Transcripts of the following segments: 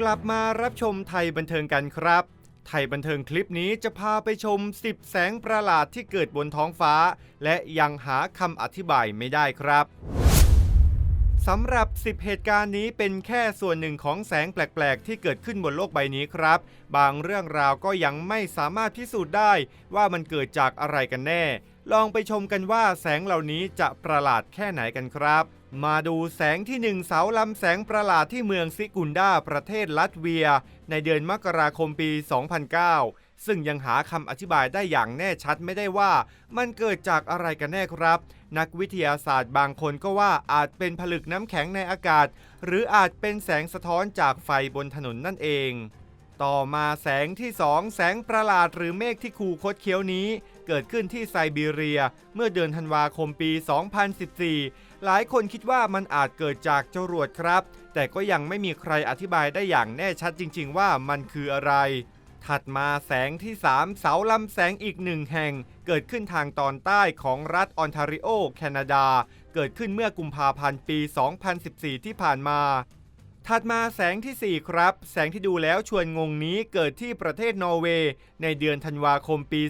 กลับมารับชมไทยบันเทิงกันครับ ไทยบันเทิงคลิปนี้จะพาไปชม 10 แสงประหลาดที่เกิดบนท้องฟ้า และยังหาคำอธิบายไม่ได้ครับสำหรับ 10 เหตุการณ์นี้เป็นแค่ส่วนหนึ่งของแสงแปลก ๆ ที่เกิดขึ้นบนโลกใบนี้ครับ บางเรื่องราวก็ยังไม่สามารถพิสูจน์ได้ว่ามันเกิดจากอะไรกันแน่ ลองไปชมกันว่าแสงเหล่านี้จะประหลาดแค่ไหนกันครับ มาดูแสงที่หนึ่งเสาลำแสงประหลาดที่เมืองซิกุนดาประเทศลัตเวีย ในเดือนมกราคมปี 2009 ซึ่งยังหาคำอธิบายได้อย่างแน่ชัดไม่ได้ว่า มันเกิดจากอะไรกันแน่ครับ นักวิทยาศาสตร์บางคนก็ว่าอาจเป็นผลึกน้ำแข็งในอากาศ หรืออาจเป็นแสงสะท้อนจากไฟบนถนนนั่นเอง ต่อมาแสงที่ 2 แสงประหลาดหรือเมฆที่คูคดเคี้ยวนี้ เกิดขึ้นที่ไซบีเรีย เมื่อเดือนธันวาคมปี 2014 หลายคนคิดว่ามันอาจเกิดจากจรวดครับ แต่ก็ยังไม่มีใครอธิบายได้อย่างแน่ชัดจริง ๆ ว่ามันคืออะไร ถัดมาแสงที่ 3 เสาลำแสงอีกหนึ่งแห่ง เกิดขึ้นทางตอนใต้ของรัฐออนทาริโอ แคนาดา เกิดขึ้นเมื่อกุมภาพันธ์ปี 2014 ที่ผ่านมา ถัดมาแสงทีสี่ 4 ครับ แสงที่ดูแล้วชวนงงนี้เกิดที่ประเทศนอร์เวย์ในเดือนธันวาคมปี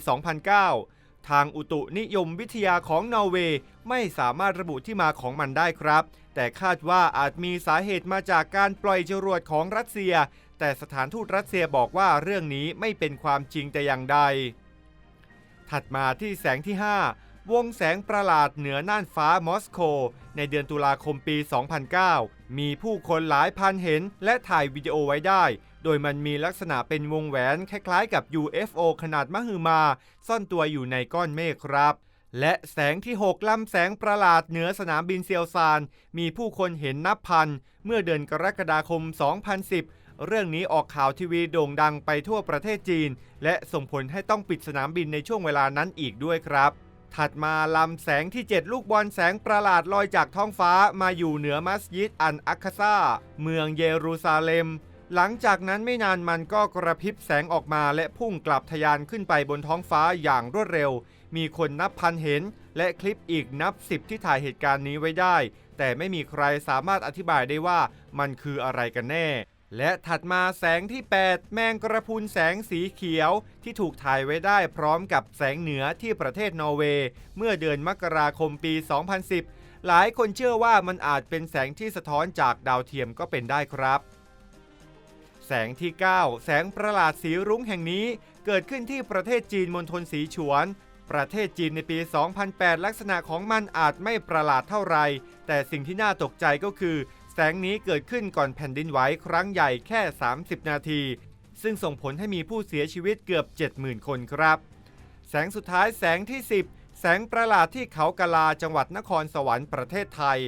2009 ทางอุตุนิยมวิทยาของนอร์เวย์ไม่สามารถระบุที่มาของมันได้ครับ แต่คาดว่าอาจมีสาเหตุมาจากการปล่อยจรวดของรัสเซีย แต่สถานทูตรัสเซียบอกว่าเรื่องนี้ไม่เป็นความจริงแต่อย่างใด ถัดมาที่แสงที่ 5 วงแสงประหลาดเหนือน่านฟ้ามอสโก ในเดือนตุลาคมปี 2009มีผู้คนหลายพันเห็นและถ่ายวิดีโอไว้ได้ โดยมันมีลักษณะเป็นวงแหวนคล้ายๆ กับ UFO ขนาดมหึมา ซ่อนตัวอยู่ในก้อนเมฆครับ และแสงที่ 6ลำแสงประหลาดเหนือสนามบินเซียวซาน มีผู้คนเห็นนับพัน เมื่อเดือนกรกฎาคม 2010 เรื่องนี้ออกข่าวทีวีโด่งดังไปทั่วประเทศจีน และส่งผลให้ต้องปิดสนามบินในช่วงเวลานั้นอีกด้วยครับ ถัดมาลำแสงที่ 7 ลูกบอลแสงประหลาดลอยจากท้องฟ้ามาอยู่เหนือมัสยิดอันอัคคาซาเมืองเยรูซาเล็ม หลังจากนั้นไม่นานมันก็กระพริบแสงออกมาและพุ่งกลับทะยานขึ้นไปบนท้องฟ้าอย่างรวดเร็ว มีคนนับพันเห็น และคลิปอีกนับสิบที่ถ่ายเหตุการณ์นี้ไว้ได้ แต่ไม่มีใครสามารถอธิบายได้ว่ามันคืออะไรกันแน่ และถัดมาแสงที่ 8 แมงกระพุนแสงสีเขียวที่ถูกถ่ายไว้ได้พร้อมกับแสงเหนือที่ประเทศนอร์เวย์ เมื่อเดือนมกราคมปี 2010 หลายคนเชื่อว่ามันอาจเป็นแสงที่สะท้อนจากดาวเทียมก็เป็นได้ครับ แสงที่ 9 แสงประหลาดสีรุ้งแห่งนี้เกิดขึ้นที่ประเทศจีนมณฑลสีฉวน ประเทศจีนในปี 2008 ลักษณะของมันอาจไม่ประหลาดเท่าไร แต่สิ่งที่น่าตกใจก็คือ แสงนี้เกิดขึ้นก่อนแผ่นดินไหวครั้งใหญ่แค่ 30 นาที ซึ่งส่งผลให้มีผู้เสียชีวิตเกือบ 70,000 คนครับ แสงสุดท้ายแสงที่ 10 แสงประหลาดที่เขากะลาจังหวัดนครสวรรค์ประเทศไทย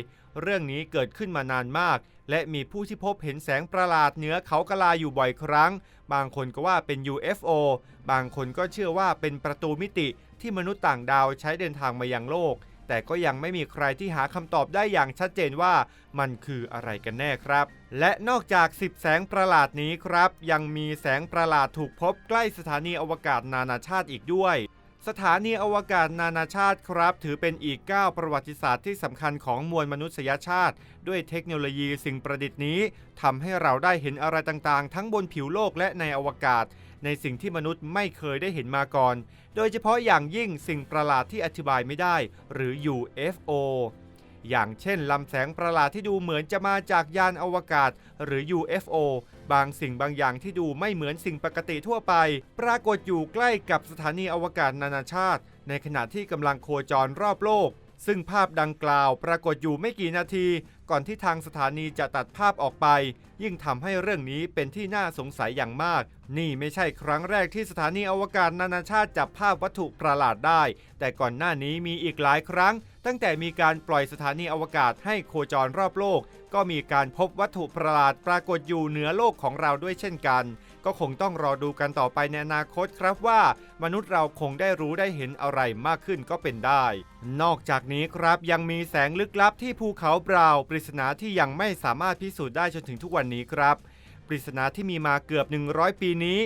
เรื่องนี้เกิดขึ้นมานานมาก และมีผู้ที่พบเห็นแสงประหลาดเหนือเขากะลาอยู่บ่อยครั้ง บางคนก็ว่าเป็น UFO บางคนก็เชื่อว่าเป็นประตูมิติที่มนุษย์ต่างดาวใช้เดินทางมายังโลก แต่ก็ยังไม่มีใครที่หาคำตอบได้อย่างชัดเจนว่ามันคืออะไรกันแน่ครับ และนอกจาก 10 แสงประหลาดนี้ครับ ยังมีแสงประหลาดถูกพบใกล้สถานีอวกาศนานาชาติอีกด้วยสถานีอวกาศนานาชาติครับ ถือเป็นอีกก้าวประวัติศาสตร์ที่สำคัญของมวลมนุษยชาติ ด้วยเทคโนโลยีสิ่งประดิษฐ์นี้ทำให้เราได้เห็นอะไรต่างๆ ทั้งบนผิวโลกและในอวกาศ ในสิ่งที่มนุษย์ไม่เคยได้เห็นมาก่อน โดยเฉพาะอย่างยิ่งสิ่งประหลาดที่อธิบายไม่ได้ หรือ UFO อย่างเช่นลำแสงประหลาดที่ดูเหมือนจะมาจากยานอวกาศ หรือ UFO บางสิ่งบางอย่างที่ดูไม่เหมือนสิ่งปกติทั่วไป ปรากฏอยู่ใกล้กับสถานีอวกาศนานาชาติ ในขณะที่กำลังโคจรรอบโลก ซึ่งภาพดังกล่าวปรากฏอยู่ไม่กี่นาที ก่อนที่ทางสถานีจะตัดภาพออกไป ยิ่งทำให้เรื่องนี้เป็นที่น่าสงสัยอย่างมาก นี่ไม่ใช่ครั้งแรกที่สถานีอวกาศนานาชาติจับภาพวัตถุประหลาดได้ แต่ก่อนหน้านี้มีอีกหลายครั้ง ตั้งแต่มีการปล่อยสถานีอวกาศให้โคจรรอบโลก ก็มีการพบวัตถุประหลาดปรากฏอยู่เหนือโลกของเราด้วยเช่นกัน ก็คงต้องรอดูกันต่อไปในอนาคตครับว่า มนุษย์เราคงได้รู้ได้เห็นอะไรมากขึ้นก็เป็นได้ นอกจากนี้ครับยังมีแสงลึกลับที่ภูเขาบราวปริศนาที่ยังไม่สามารถพิสูจน์ได้จนถึงทุกวันนี้ครับ ปริศนาที่มีมาเกือบ 100 ปีนี้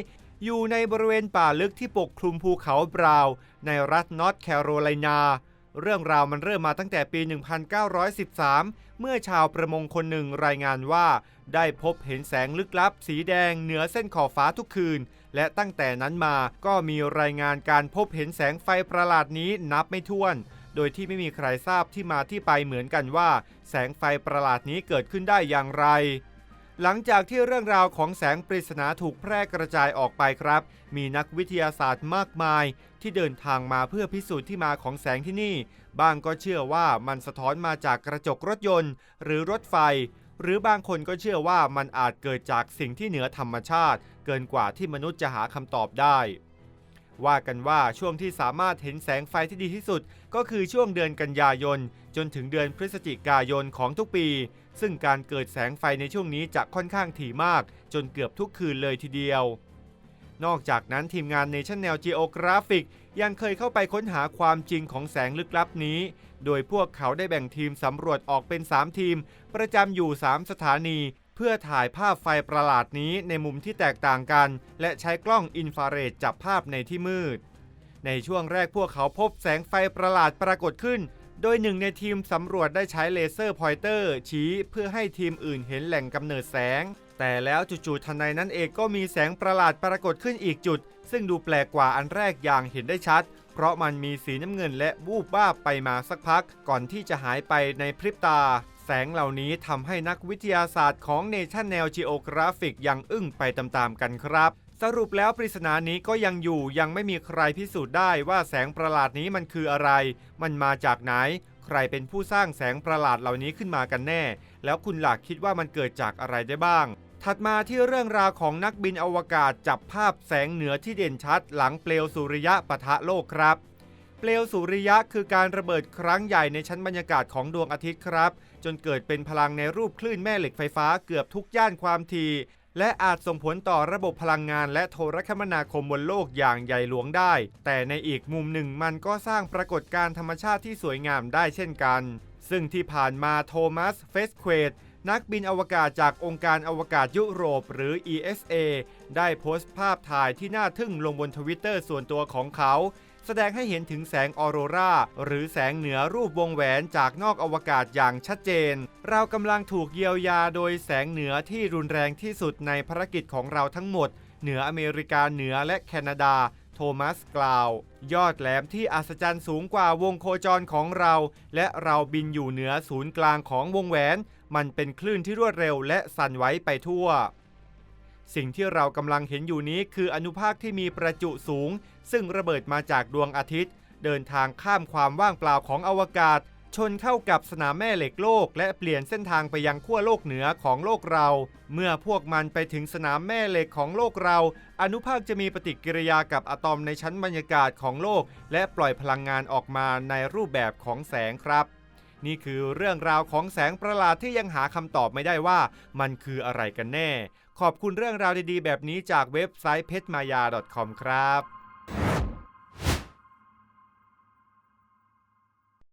อยู่ในบริเวณป่าลึกที่ปกคลุมภูเขาบราวในรัฐนอร์ทแคโรไลนาเรื่องราวมันเริ่มมาตั้งแต่ปี 1913 เมื่อชาวประมงคนหนึ่งรายงานว่า ได้พบเห็นแสงลึกลับ สีแดงเหนือเส้นขอบฟ้าทุกคืน และตั้งแต่นั้นมาก็มีรายงานการพบเห็นแสงไฟประหลาดนี้นับไม่ถ้วน โดยที่ไม่มีใครทราบที่มาที่ไปเหมือนกันว่า แสงไฟประหลาดนี้เกิดขึ้นได้อย่างไร หลังจากที่เรื่องราวของแสงปริศนาถูกแพร่กระจายออกไปครับ มีนักวิทยาศาสตร์มากมาย ที่เดินทางมาเพื่อพิสูจน์ที่มาของแสงที่นี่ บางก็เชื่อว่ามันสะท้อนมาจากกระจกรถยนต์ หรือรถไฟ หรือบางคนก็เชื่อว่ามันอาจเกิดจากสิ่งที่เหนือธรรมชาติ เกินกว่าที่มนุษย์จะหาคำตอบได้ ว่ากันว่าช่วงที่สามารถเห็นแสงไฟที่ดีที่สุด ก็คือช่วงเดือนกันยายนจนถึงเดือนพฤศจิกายนของทุกปีซึ่งการเกิดแสงไฟในช่วงนี้จะค่อนข้างถี่มาก จนเกือบทุกคืนเลยทีเดียว นอกจากนั้นทีมงาน National Geographic ยังเคยเข้าไปค้นหาความจริงของแสงลึกลับนี้ โดยพวกเขาได้แบ่งทีมสำรวจออกเป็น 3 ทีม ประจำอยู่ 3 สถานี เพื่อถ่ายภาพไฟประหลาดนี้ในมุมที่แตกต่างกัน และใช้กล้องอินฟราเรดจับภาพในที่มืด ในช่วงแรกพวกเขาพบแสงไฟประหลาดปรากฏขึ้น โดยหนึ่งในทีมสำรวจได้ใช้เลเซอร์พอยเตอร์ ชี้เพื่อให้ทีมอื่นเห็นแหล่งกำเนิดแสง แต่แล้วจู่ๆทันใดนั้นเองก็มีแสงประหลาดปรากฏขึ้นอีกจุด ซึ่งดูแปลกกว่าอันแรกอย่างเห็นได้ชัด เพราะมันมีสีน้ำเงินและวูบบ้าไปมาสักพัก ก่อนที่จะหายไปในพริบตา แสงเหล่านี้ทำให้นักวิทยาศาสตร์ของ National Geographic ยังอึ้งไปตามๆกันครับ สรุปแล้วปริศนานี้ก็ยังอยู่ยังไม่มีใครพิสูจน์ได้ว่าแสงประหลาดนี้มันคืออะไร มันมาจากไหน ใครเป็นผู้สร้างแสงประหลาดเหล่านี้ขึ้นมากันแน่ แล้วคุณหลักคิดว่ามันเกิดจากอะไรได้บ้าง ถัดมาที่เรื่องราวของนักบินอวกาศจับภาพแสงเหนือที่เด่นชัด หลังเปลวสุริยะปะทะโลกครับ เปลวสุริยะคือการระเบิดครั้งใหญ่ในชั้นบรรยากาศของดวงอาทิตย์ครับ จนเกิดเป็นพลังในรูปคลื่นแม่เหล็กไฟฟ้าเกือบทุกย่านความถี่ และอาจส่งผลต่อระบบพลังงานและโทรคมนาคมบนโลกอย่างใหญ่หลวงได้ แต่ในอีกมุมหนึ่งมันก็สร้างปรากฏการณ์ธรรมชาติที่สวยงามได้เช่นกัน ซึ่งที่ผ่านมาโทมัส เฟสเควด นักบินอวกาศจากองค์การอวกาศยุโรปหรือ ESA ได้โพสต์ภาพถ่ายที่น่าทึ่งลงบนทวิตเตอร์ส่วนตัวของเขา แสดงให้เห็นถึงแสงออโรรา หรือแสงเหนือรูปวงแหวนจากนอกอวกาศอย่างชัดเจน เรากำลังถูกเยียวยาโดยแสงเหนือที่รุนแรงที่สุดในภารกิจของเราทั้งหมด เหนืออเมริกาเหนือและแคนาดา โทมัสกล่าว ยอดแหลมที่อัศจรรย์สูงกว่าวงโคจรของเรา และเราบินอยู่เหนือศูนย์กลางของวงแหวน มันเป็นคลื่นที่รวดเร็วและสั่นไหวไปทั่ว สิ่งที่เรากำลังเห็นอยู่นี้คืออนุภาคที่มีประจุสูง ซึ่งระเบิดมาจากดวงอาทิตย์ เดินทางข้ามความว่างเปล่าของอวกาศ ชนเข้ากับสนามแม่เหล็กโลก และเปลี่ยนเส้นทางไปยังขั้วโลกเหนือของโลกเรา เมื่อพวกมันไปถึงสนามแม่เหล็กของโลกเรา อนุภาคจะมีปฏิกิริยากับอะตอมในชั้นบรรยากาศของโลก และปล่อยพลังงานออกมาในรูปแบบของแสงครับ นี่คือเรื่องราวของแสงประหลาดที่ยังหาคำตอบไม่ได้ว่า มันคืออะไรกันแน่ ขอบคุณเรื่องราวดีๆ แบบนี้จากเว็บไซต์เพชรมายา .com ครับ